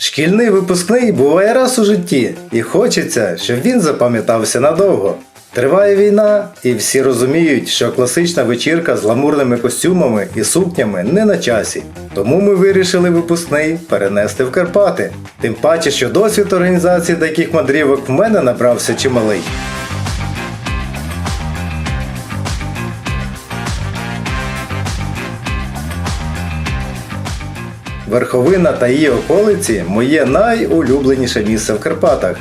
Шкільний випускний буває раз у житті, і хочеться, щоб він запам'ятався надовго. Триває війна, і всі розуміють, що класична вечірка з ламурними костюмами і сукнями не на часі. Тому ми вирішили випускний перенести в Карпати. Тим паче, що досвід організації таких мандрівок в мене набрався чималий. Верховина та її околиці моє найулюбленіше місце в Карпатах.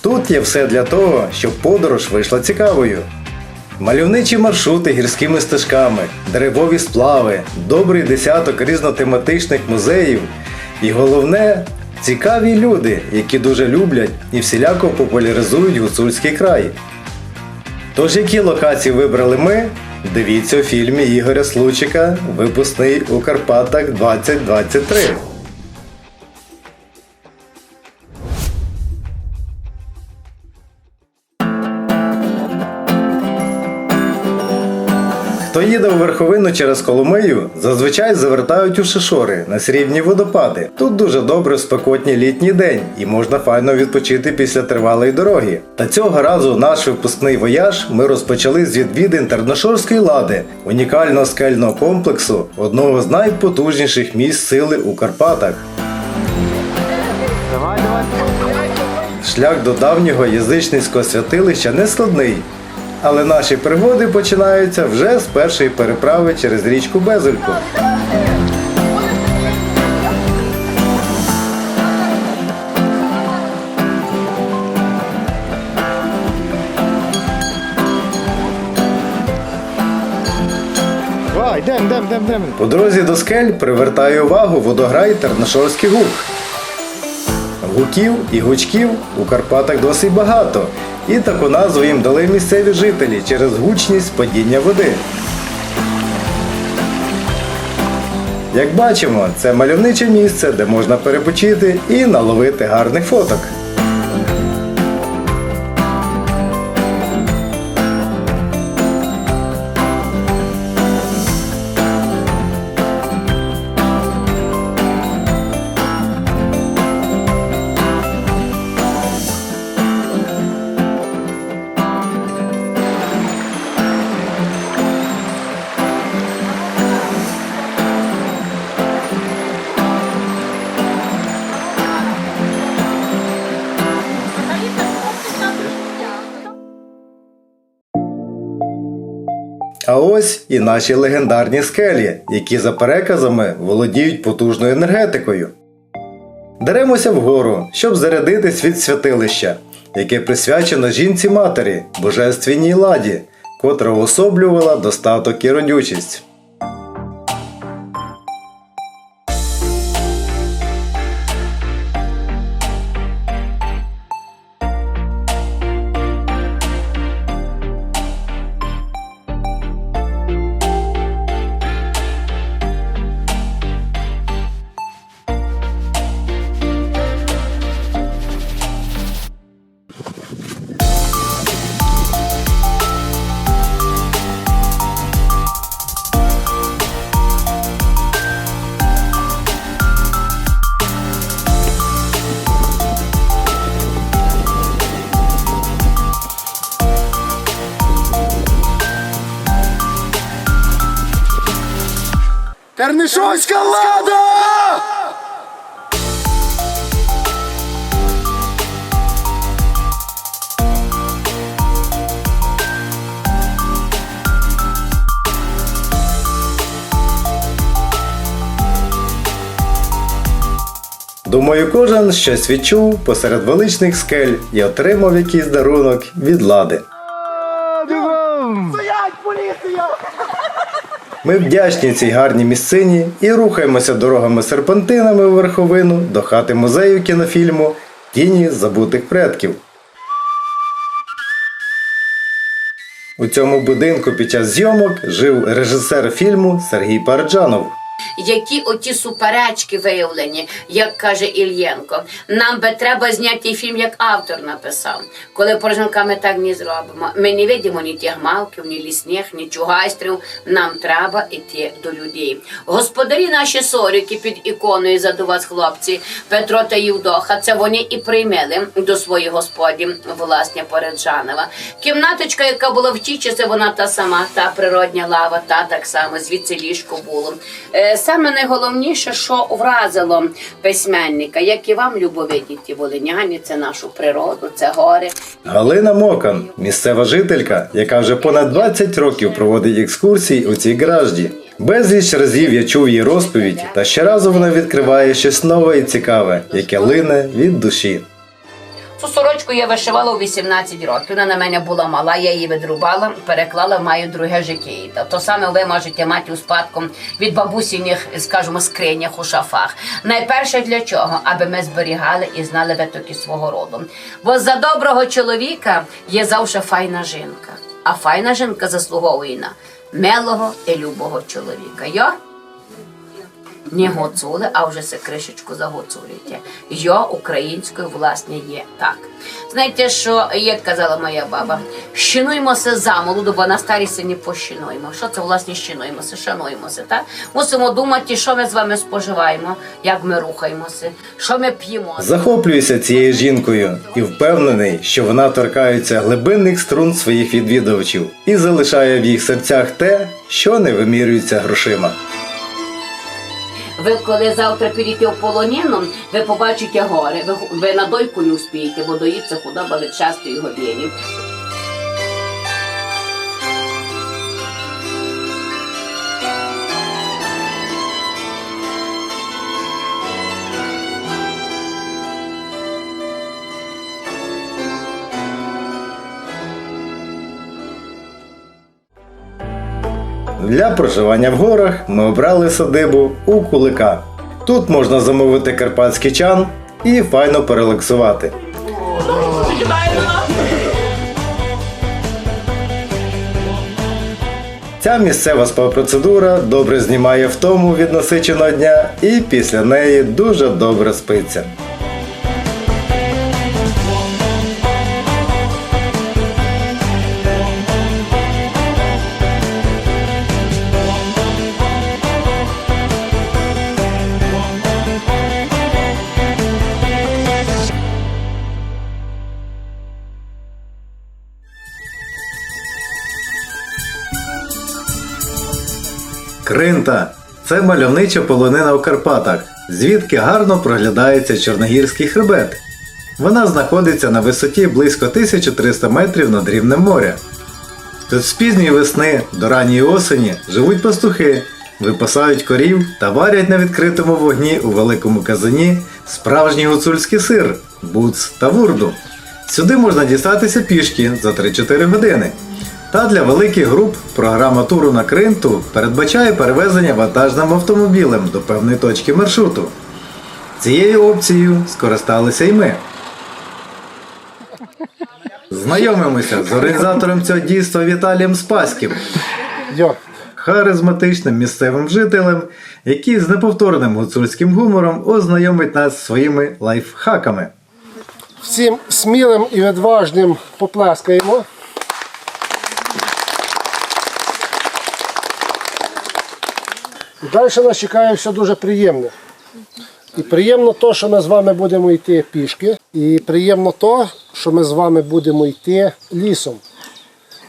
Тут є все для того, щоб подорож вийшла цікавою. Мальовничі маршрути гірськими стежками, деревові сплави, добрий десяток різнотематичних музеїв і головне цікаві люди, які дуже люблять і всіляко популяризують гуцульський край. Тож які локації вибрали ми? Дивіться у фільмі Ігоря Случика Випускний у Карпатах 2023. Хто їде у верховину через Коломию, зазвичай завертають у Шишори на срібні водопади. Тут дуже добре в спекотній літній день і можна файно відпочити після тривалої дороги. Та цього разу наш випускний вояж ми розпочали з відвідин Терношорської лади, унікального скельного комплексу, одного з найпотужніших місць сили у Карпатах. Шлях до давнього язичницького святилища не складний, але наші пригоди починаються вже з першої переправи через річку Безельку. Йдем, йдем, йдем, йдем. По дорозі до скель привертає увагу водограй Терношорський гук. Гуків і гучків у Карпатах досить багато, і таку назву їм дали місцеві жителі через гучність падіння води. Як бачимо, це мальовниче місце, де можна перепочити і наловити гарних фоток. А ось і наші легендарні скелі, які за переказами володіють потужною енергетикою. Деремося вгору, щоб зарядитись від святилища, яке присвячено жінці матері, божественній ладі, котра уособлювала достаток і родючість. Тернишовська лада! Думаю, кожен щось відчув посеред величних скель і отримав якийсь дарунок від лади. Ми вдячні цій гарній місцині і рухаємося дорогами серпантинами в верховину до хати музею кінофільму Тіні забутих предків. У цьому будинку під час зйомок жив режисер фільму Сергій Парджанов. Які оті суперечки виявлені, як каже Ільєнко. Нам би треба зняти фільм, як автор написав. Коли порожника ми так не зробимо. Ми не видимо ні тих мавків, ні лісних, ні чугайстрів. Нам треба йти до людей. Господарі наші сорики під іконою за до вас, хлопці, Петро та Євдоха, це вони і приймели до своїх господі, власне, Поречанова. Кімнаточка, яка була в ті часи, вона та сама, та природня лава, та так само, звідси ліжко було. Е, Саме найголовніше, що вразило письменника, як і вам, любовиді ті волиняні, це нашу природу, це гори. Галина Мокан, місцева жителька, яка вже понад 20 років проводить екскурсії у цій гражді. Безліч разів я чув її розповідь, та щоразу вона відкриває щось нове і цікаве, яке лине від душі. Цю сорочку я вишивала у 18 років. Вона на мене була мала, я її відрубала, переклала, маю друге життя. То саме ви можете мати у спадку від бабусіних, скажімо, скринях у шафах. Найперше для чого? Аби ми зберігали і знали витоки свого роду. Бо за доброго чоловіка є завжди файна жінка. А файна жінка заслуговує на милого і любого чоловіка. Йо? Не гуцули, а вже се кришечку загуцулюєте. Йо українською власне є так. Знаєте, що як казала моя баба, щинуймося замолоду, бо на старісті не пощинуємо. Що це власне щинуємося, шануємося, так? Мусимо думати, що ми з вами споживаємо, як ми рухаємося, що ми п'ємо. Захоплююся цією жінкою і впевнений, що вона торкається глибинних струн своїх відвідувачів і залишає в їх серцях те, що не вимірюється грошима. Ви коли завтра підете в полоніну, ви побачите гори. Ви, ви на дойку не успієте, бо доїться худоба від 6 години. Для проживання в горах ми обрали садибу у Кулика. Тут можна замовити карпатський чан і файно порелаксувати. Ця місцева спа-процедура добре знімає втому від насиченого дня і після неї дуже добре спиться. Кринта це мальовнича полонина у Карпатах, звідки гарно проглядається Чорногірський хребет. Вона знаходиться на висоті близько 1300 метрів над рівнем моря. Тут з пізньої весни до ранньої осені живуть пастухи, випасають корів та варять на відкритому вогні у великому казані справжній гуцульський сир, буц та вурду. Сюди можна дістатися пішки за 3-4 години. Та для великих груп програма туру на Кринту передбачає перевезення вантажним автомобілем до певної точки маршруту. Цією опцією скористалися й ми. Знайомимося з організатором цього дійства Віталієм Спаським, харизматичним місцевим жителем, який з неповторним гуцульським гумором ознайомить нас своїми лайфхаками. Всім смілим і відважним поплескаємо. Далі нас чекає все дуже приємне. І приємно то, що ми з вами будемо йти пішки, і приємно то, що ми з вами будемо йти лісом.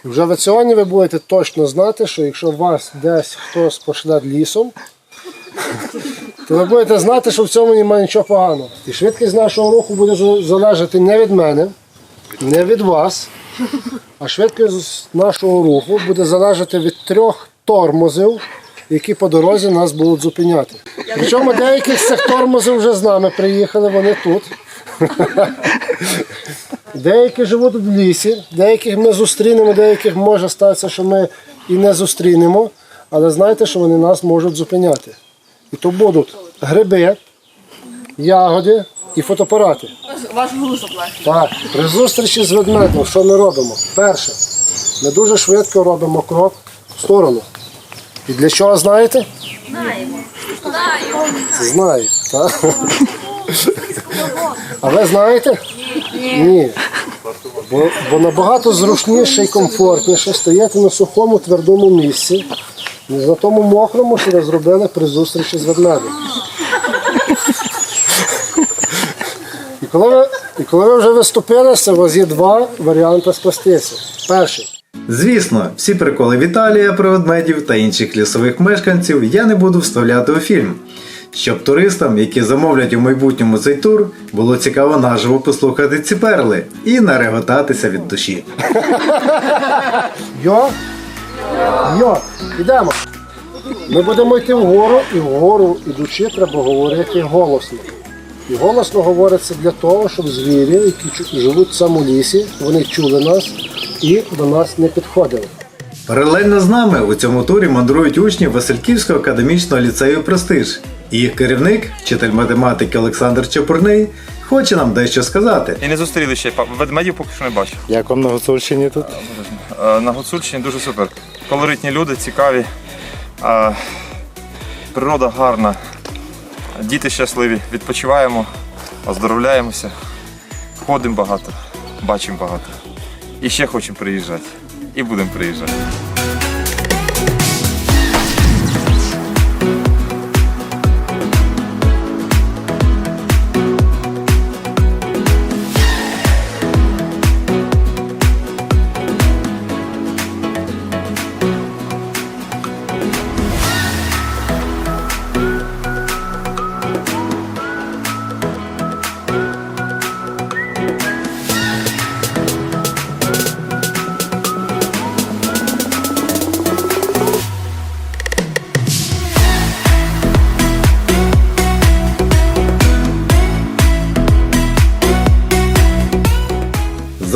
Вже в сьогодні ви будете точно знати, що якщо вас десь хтось пошле лісом, то ви будете знати, що в цьому немає нічого поганого. І швидкість нашого руху буде залежати не від мене, не від вас, а швидкість нашого руху буде залежати від трьох тормозів, які по дорозі нас будуть зупиняти. Причому деякі з цих тормозів вже з нами приїхали, вони тут. Деякі живуть в лісі, деяких ми зустрінемо, деяких може статися, що ми і не зустрінемо, але знайте, що вони нас можуть зупиняти. І то будуть гриби, ягоди і фотоапарати. Ваш голос оплачує. Так, при зустрічі з ведмедем, що ми робимо? Перше, ми дуже швидко робимо крок в сторону. І для чого знаєте? Знаємо. Знаю, так? А ви знаєте? Ні. Бо, бо набагато зручніше і комфортніше стояти на сухому твердому місці, ніж на тому мокрому, що ви зробили при зустрічі з ведмедем. І коли ви, і коли ви вже виступилися, у вас є два варіанти спастися. Перший. Звісно, всі приколи Віталія про ведмедів та інших лісових мешканців я не буду вставляти у фільм. Щоб туристам, які замовлять у майбутньому цей тур, було цікаво наживо послухати ці перли і нареготатися від душі. Йо? Йо, ідемо. Ми будемо йти вгору, і вгору ідучи, треба говорити голосно. І голосно говориться для того, щоб звірі, які живуть в цьому лісі, вони чули нас і до нас не підходили. Паралельно з нами у цьому турі мандрують учні Васильківського академічного ліцею Престиж. І їх керівник, вчитель математики Олександр Чепурний, хоче нам дещо сказати. І не зустріли ще ведмедів поки що не бачив. Як вам на Гуцульщині тут? Е, На Гуцульщині дуже супер. Колоритні люди, цікаві. е, Природа гарна. Діти щасливі. Відпочиваємо, оздоровляємося, ходимо багато, бачимо багато. І ще хочемо приїжджати. І будемо приїжджати.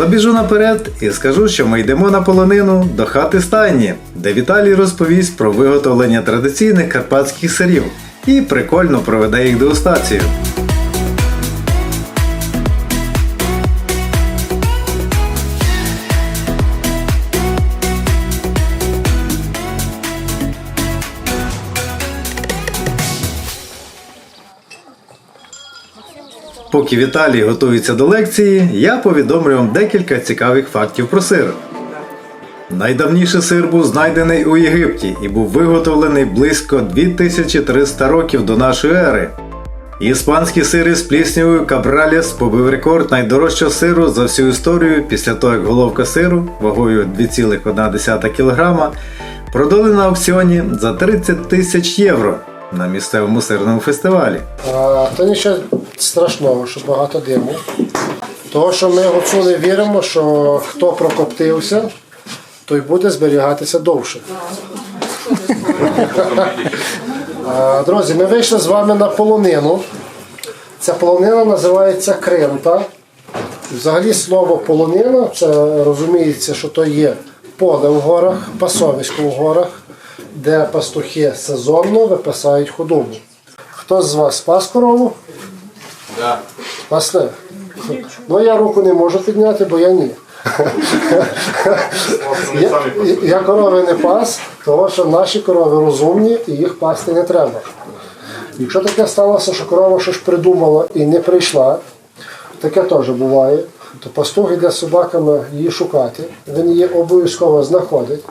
Забіжу наперед і скажу, що ми йдемо на полонину до хати стайні, де Віталій розповість про виготовлення традиційних карпатських сирів і прикольно проведе їх дегустацію. Поки Віталій готується до лекції, я повідомлю вам декілька цікавих фактів про сир. Найдавніший сир був знайдений у Єгипті і був виготовлений близько 2300 років до нашої ери. Іспанський сир із пліснявою Кабраліс побив рекорд найдорожчого сиру за всю історію після того, як головка сиру вагою 2,1 кг продали на аукціоні за 30 тисяч євро на місцевому сирному фестивалі. А, то страшного, що багато диму. Того, що ми гуцули віримо, що хто прокоптився, той буде зберігатися довше. Друзі, ми вийшли з вами на полонину. Ця полонина називається Кринта. Взагалі слово полонина, це розуміється, що то є поле в горах, пасовисько в горах, де пастухи сезонно випасають худобу. Хто з вас спас корову? Так. Пасли? Ну я руку не можу підняти, бо я ні. я, я корови не пас, тому що наші корови розумні і їх пасти не треба. Якщо таке сталося, що корова щось придумала і не прийшла, таке теж буває, то пастух йде з собаками її шукати, він її обов'язково знаходить.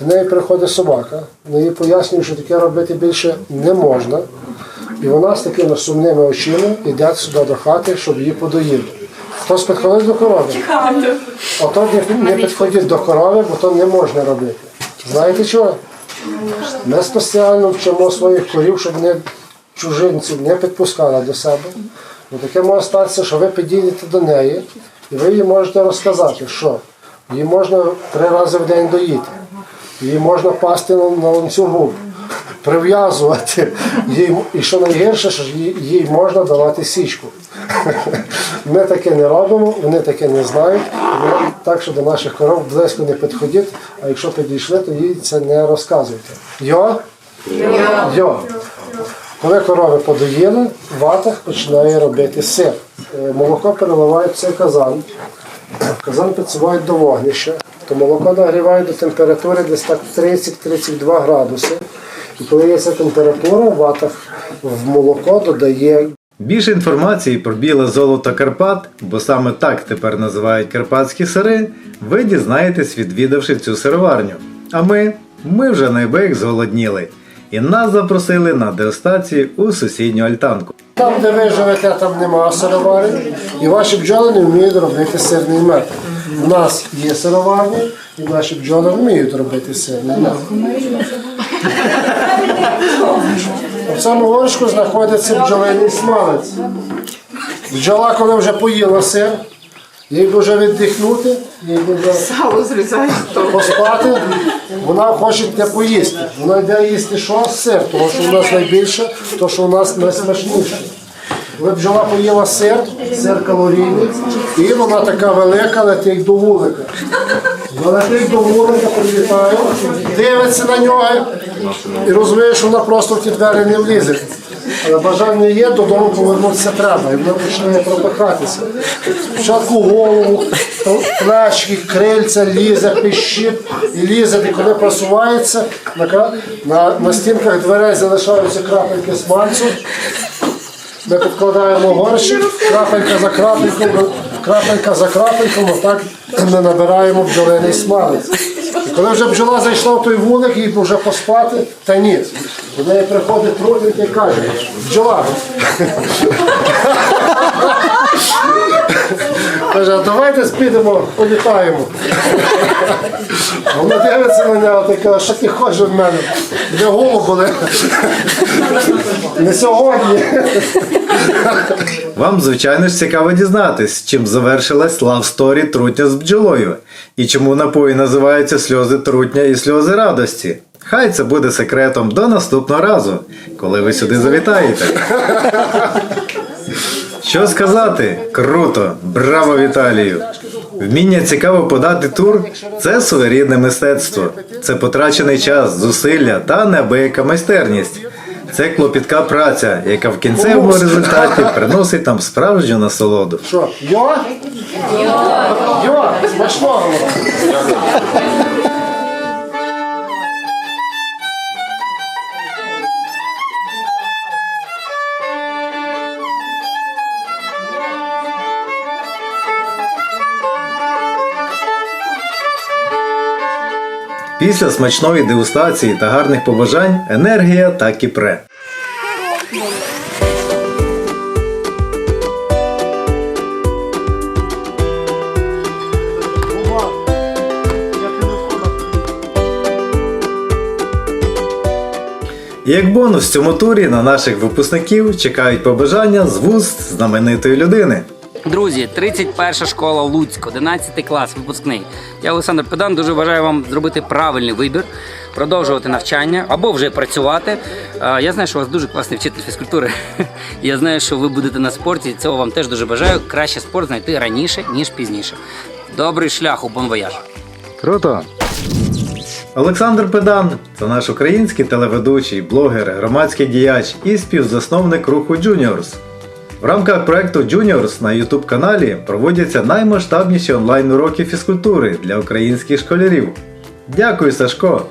До неї приходить собака, неї пояснює, що таке робити більше не можна. І вона з такими сумними очима йде сюди до хати, щоб її подоїли. Хтось підходить до корови? Ото не, не підходіть до корови, бо то не можна робити. Знаєте чого? Ми спеціально вчимо своїх корів, щоб вони чужинців не підпускали до себе. Бо таке може статися, що ви підійдете до неї, і ви їй можете розказати, що її можна три рази в день доїти, її можна пасти на ланцюгу, прив'язувати. Їй, і що найгірше, що їй, їй можна давати січку. Ми таке не робимо, вони таке не знають. Так, що до наших коров близько не підходіть, а якщо підійшли, то їй це не розказуйте. Йо? Йо. Коли корови подоїли, ватах починає робити сир. Е, Молоко переливають в цей казан. Казан підсувають до вогнища, то молоко нагрівають до температури десь так 30-32 градуси. І коли є ця температура, вата в молоко додає Більше інформації про біле золото Карпат, бо саме так тепер називають карпатські сири, ви дізнаєтесь, відвідавши цю сироварню. А ми, ми вже найбек зголодніли. І нас запросили на дегустацію у сусідню альтанку. Там, де ви живете, там нема сироварень, і ваші бджоли не вміють робити сирний мед. У нас є сироварні, і наші бджоли вміють робити сирний мед. У цьому горшку знаходиться бджолиний смалець. Бджола, коли вже поїла сир, їй дуже віддихнути, їй дуже поспати, вона хоче те поїсти. Вона йде їсти що? Сир, тому що у нас найбільше, то що у нас найсмачніше. Коли бджола поїла сир, сир калорійний, і вона така велика, летить до вулика. Вона летить до вулика, прилітає, дивиться на нього і розуміє, що вона просто в ті двері не влізе. Але бажання є, додому повернутися треба, і вона починає пропихатися. Спочатку голову, плечки, крильця, лізе, пищить і лізе, і коли просувається, на, на, на стінках дверей залишаються крапельки смальцю. Ми підкладаємо горщик, крапелька за крапельком, крапелька за крапельком, отак ми набираємо бджолиний смалець. І коли вже бджола зайшла в той вулик, їй вже поспати, та ні. До неї приходить трудник і каже, бджола. Каже, а давайте спідемо, політаємо. Вона дивиться на нього та каже, що ти хочеш від мене? Де голуболи? Не сьогодні. Вам, звичайно ж, цікаво дізнатись, чим завершилась story трутня з бджолою, і чому напої називаються сльози трутня і сльози радості. Хай це буде секретом до наступного разу, коли ви сюди завітаєте. Що сказати? Круто! Браво Віталію! Вміння цікаво подати тур це своєрідне мистецтво. Це потрачений час, зусилля та неабияка майстерність. Це клопітка праця, яка в кінцевому результаті приносить нам справжню насолоду. Що, йо? Йо. Йо, смачного. Після смачної дегустації та гарних побажань енергія так і пре. І як бонус в цьому турі на наших випускників чекають побажання з вуст знаменитої людини. Друзі, 31 школа Луцьк, 11 клас, випускний. Я Олександр Педан. Дуже бажаю вам зробити правильний вибір, продовжувати навчання або вже працювати. Я знаю, що у вас дуже класний вчитель фізкультури. Я знаю, що ви будете на спорті. Цього вам теж дуже бажаю. Краще спорт знайти раніше, ніж пізніше. Добрий шлях у бонвояж. Круто! Олександр Педан це наш український телеведучий, блогер, громадський діяч і співзасновник руху Juniors. В рамках проекту Juniors на YouTube каналі проводяться наймасштабніші онлайн-уроки фізкультури для українських школярів. Дякую, Сашко!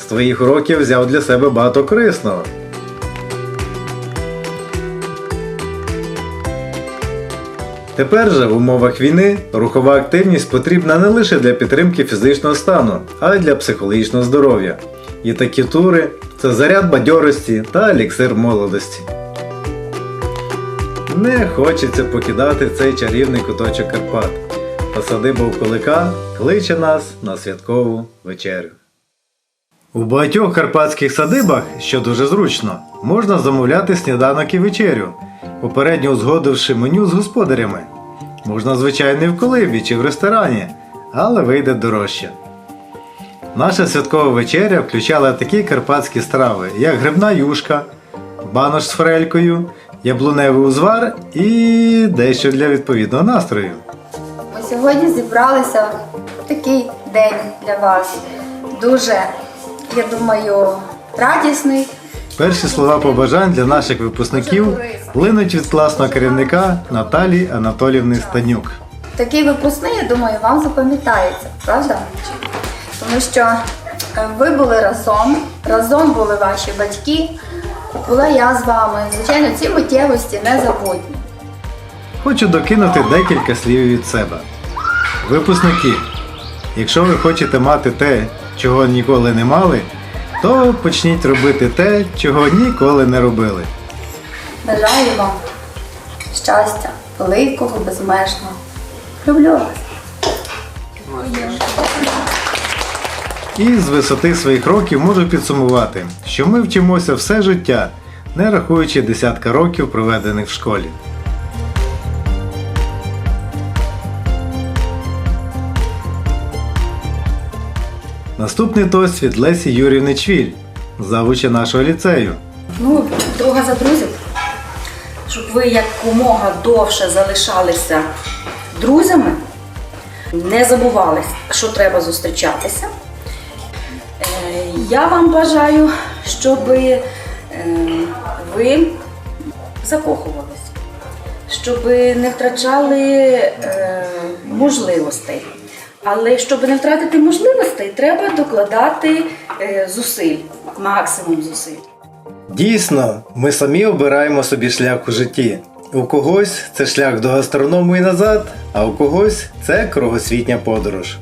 З твоїх уроків взяв для себе багато корисного. Тепер же в умовах війни рухова активність потрібна не лише для підтримки фізичного стану, а й для психологічного здоров'я. І такі тури це заряд бадьорості та еліксир молодості. Не хочеться покидати цей чарівний куточок Карпат. Та садиба Кулика кличе нас на святкову вечерю. У багатьох карпатських садибах, що дуже зручно, можна замовляти сніданок і вечерю, попередньо узгодивши меню з господарями. Можна, звичайно, і в колибі чи в ресторані, але вийде дорожче. Наша святкова вечеря включала такі карпатські страви, як грибна юшка, банош з форелькою, яблуневий узвар і дещо для відповідного настрою. Ми сьогодні зібралися в такий день для вас. Дуже, я думаю, радісний. Перші слова побажань для наших випускників линуть від класного керівника Наталії Анатолівни Станюк. Такий випускний, я думаю, вам запам'ятається, правда? Тому що е, ви були разом, разом були ваші батьки, була я з вами. Звичайно, ці миттєвості незабутні. Хочу докинути декілька слів від себе. Випускники, якщо ви хочете мати те, чого ніколи не мали, то почніть робити те, чого ніколи не робили. Бажаю вам щастя, великого, безмежного. Люблю вас. І з висоти своїх років можу підсумувати, що ми вчимося все життя, не рахуючи десятка років, проведених в школі. Наступний тост від Лесі Юрівни Чвіль, завуча нашого ліцею. Ну, друга за друзів. Щоб ви якомога довше залишалися друзями, не забували, що треба зустрічатися. Я вам бажаю, щоб е, ви закохувалися, щоб не втрачали е, можливостей. Але щоб не втратити можливостей, треба докладати е, зусиль, максимум зусиль. Дійсно, ми самі обираємо собі шлях у житті. У когось це шлях до гастроному і назад, а у когось це кругосвітня подорож.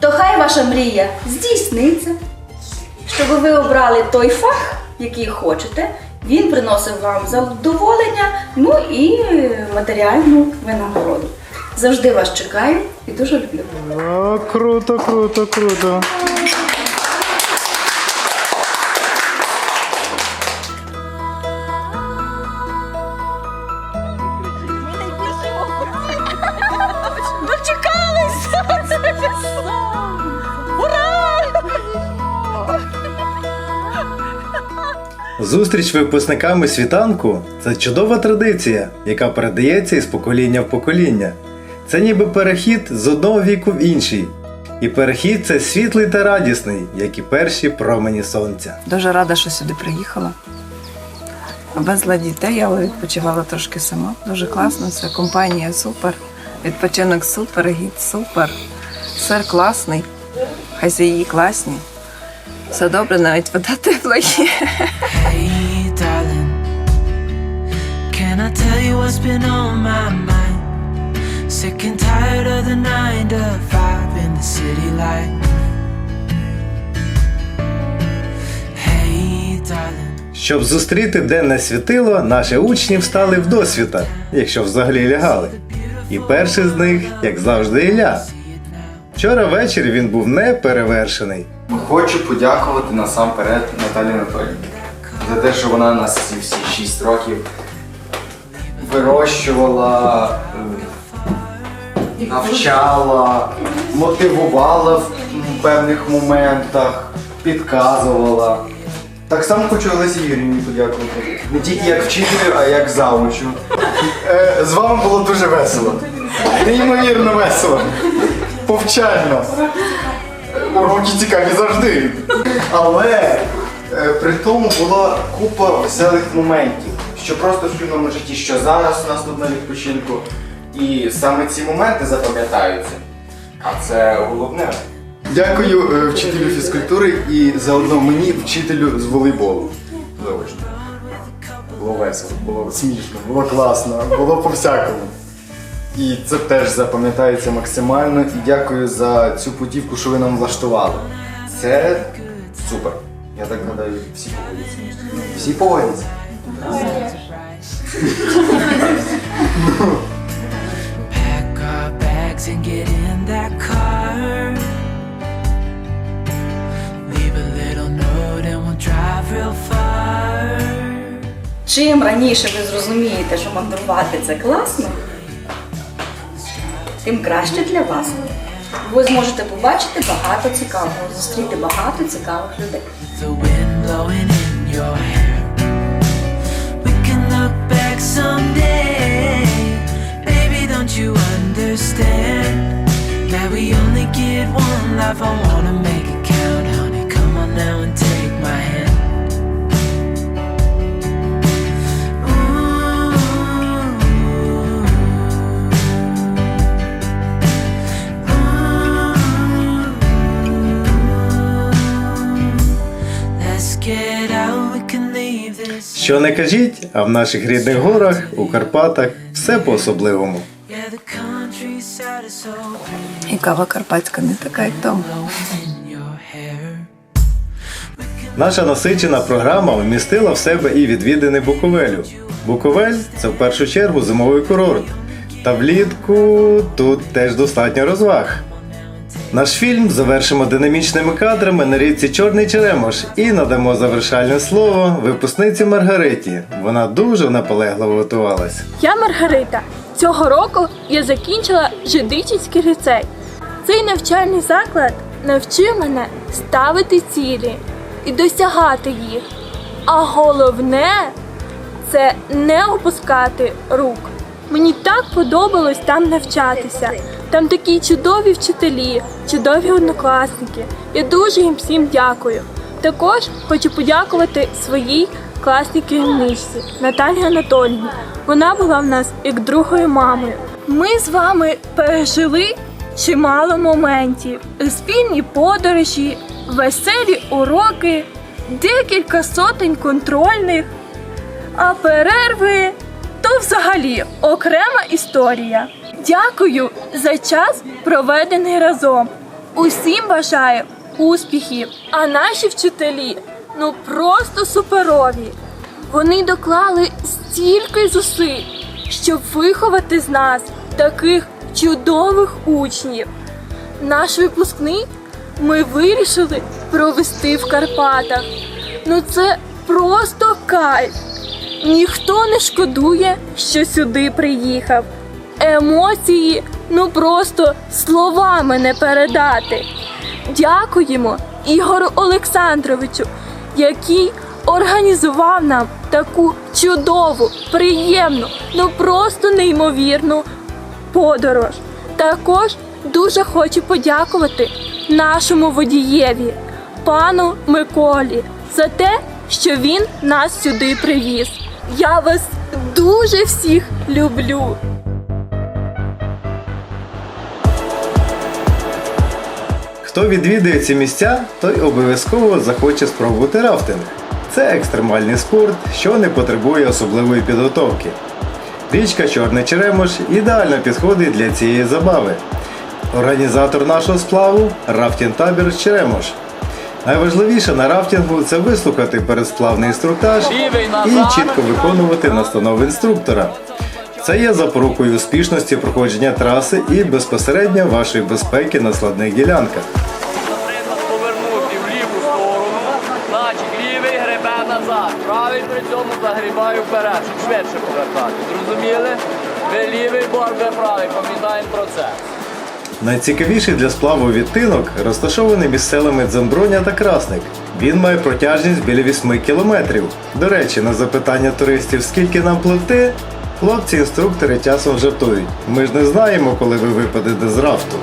То хай ваша мрія здійсниться, щоб ви обрали той фах, який хочете. Він приносив вам задоволення, ну і матеріальну винагороду. Завжди вас чекаю і дуже люблю. О, круто, круто, круто. Зустріч випускниками світанку це чудова традиція, яка передається із покоління в покоління. Це ніби перехід з одного віку в інший. І перехід це світлий та радісний, як і перші промені сонця. Дуже рада, що сюди приїхала. Везла дітей, але відпочивала трошки сама. Дуже класно, це компанія супер. Відпочинок супер, гід супер. Сир класний, хазяї класні. Все добре, навіть вода тепла є. Can I tell you what's been on my mind? Sick and tired of the nine to five in the city light. Hey, darling. Щоб зустріти денне світило, наші учні встали в досвіта, якщо взагалі лягали. І перший з них, як завжди, Ілля. Вчора ввечері він був неперевершений. Хочу подякувати насамперед Наталі Анатоліївні за те, що вона нас ці всі 6 років вирощувала, е, навчала, мотивувала в певних моментах, підказувала. Так само хочу Олесі Юрівні подякувати. Не тільки як вчителю, а як завучу. Е, З вами було дуже весело. Неймовірно весело. Повчально. Уроки цікаві завжди. Але е, при тому була купа веселих моментів, що просто в спільному житті, що зараз у нас тут на відпочинку. І саме ці моменти запам'ятаються. А це головне. Дякую е, вчителю фізкультури і заодно мені, вчителю з волейболу. Заочно. Було весело, було смішно, було класно, було по-всякому. І це теж запам'ятається максимально. І дякую за цю путівку, що ви нам влаштували. Це супер. Я так гадаю, всі погодяться. Всі погодяться. Pack our bags and get in that car. Leave a little note and we'll drive real far. Чим раніше ви зрозумієте, що мандрувати це класно, тим краще для вас. Ви зможете побачити багато цікавого, зустріти багато цікавих людей. That we only get one life? I wanna make it count, honey. Come on now and take Що не кажіть, а в наших рідних горах, у Карпатах все по-особливому. І кава карпатська не така, як там. Наша насичена програма вмістила в себе і відвідини Буковелю. Буковель це в першу чергу зимовий курорт. Та влітку тут теж достатньо розваг. Наш фільм завершимо динамічними кадрами на річці Чорний Черемош і надамо завершальне слово випускниці Маргариті. Вона дуже наполегливо готувалась. Я Маргарита. Цього року я закінчила Жидичівський ліцей. Цей навчальний заклад навчив мене ставити цілі і досягати їх. А головне це не опускати рук. Мені так подобалось там навчатися. Там такі чудові вчителі, чудові однокласники. Я дуже їм всім дякую. Також хочу подякувати своїй класній керівничці Наталії Анатоліївні. Вона була в нас як другою мамою. Ми з вами пережили чимало моментів: спільні подорожі, веселі уроки, декілька сотень контрольних, а перерви то взагалі окрема історія. Дякую за час, проведений разом. Усім бажаю успіхів. А наші вчителі ну просто суперові. Вони доклали стільки зусиль, щоб виховати з нас таких чудових учнів. Наш випускний ми вирішили провести в Карпатах. Ну це просто кайф. Ніхто не шкодує, що сюди приїхав. Емоції ну просто словами не передати. Дякуємо Ігору Олександровичу, який організував нам таку чудову, приємну, ну просто неймовірну подорож. Також дуже хочу подякувати нашому водієві, пану Миколі, за те, що він нас сюди привіз. Я вас дуже всіх люблю. Хто відвідує ці місця, той обов'язково захоче спробувати рафтинг. Це екстремальний спорт, що не потребує особливої підготовки. Річка Чорний Черемош ідеально підходить для цієї забави. Організатор нашого сплаву рафтінг табір Черемош. Найважливіше на рафтингу це вислухати передсплавний інструктаж і чітко виконувати настанови інструктора. Це є запорукою успішності проходження траси і безпосередньо вашої безпеки на складних ділянках. Назад, правий при цьому загрібаю вперед, щоб швидше повертати. Зрозуміли? Ви лівий борт, ви правий, пам'ятаємо про це. Найцікавіший для сплаву відтинок розташований між селами Дземброня та Красник. Він має протяжність біля 8 кілометрів. До речі, на запитання туристів, скільки нам плити, хлопці-інструктори часом жартують. Ми ж не знаємо, коли ви випадете з рафту.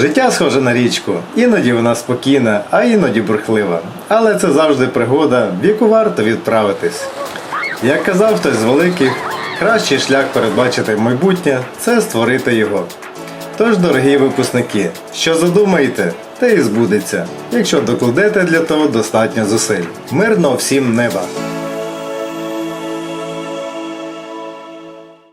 Життя схоже на річку, іноді вона спокійна, а іноді бурхлива. Але це завжди пригода, в яку варто відправитись. Як казав хтось з великих, кращий шлях передбачити майбутнє це створити його. Тож, дорогі випускники, що задумаєте, те і збудеться, якщо докладете для того достатньо зусиль. Мирно всім неба!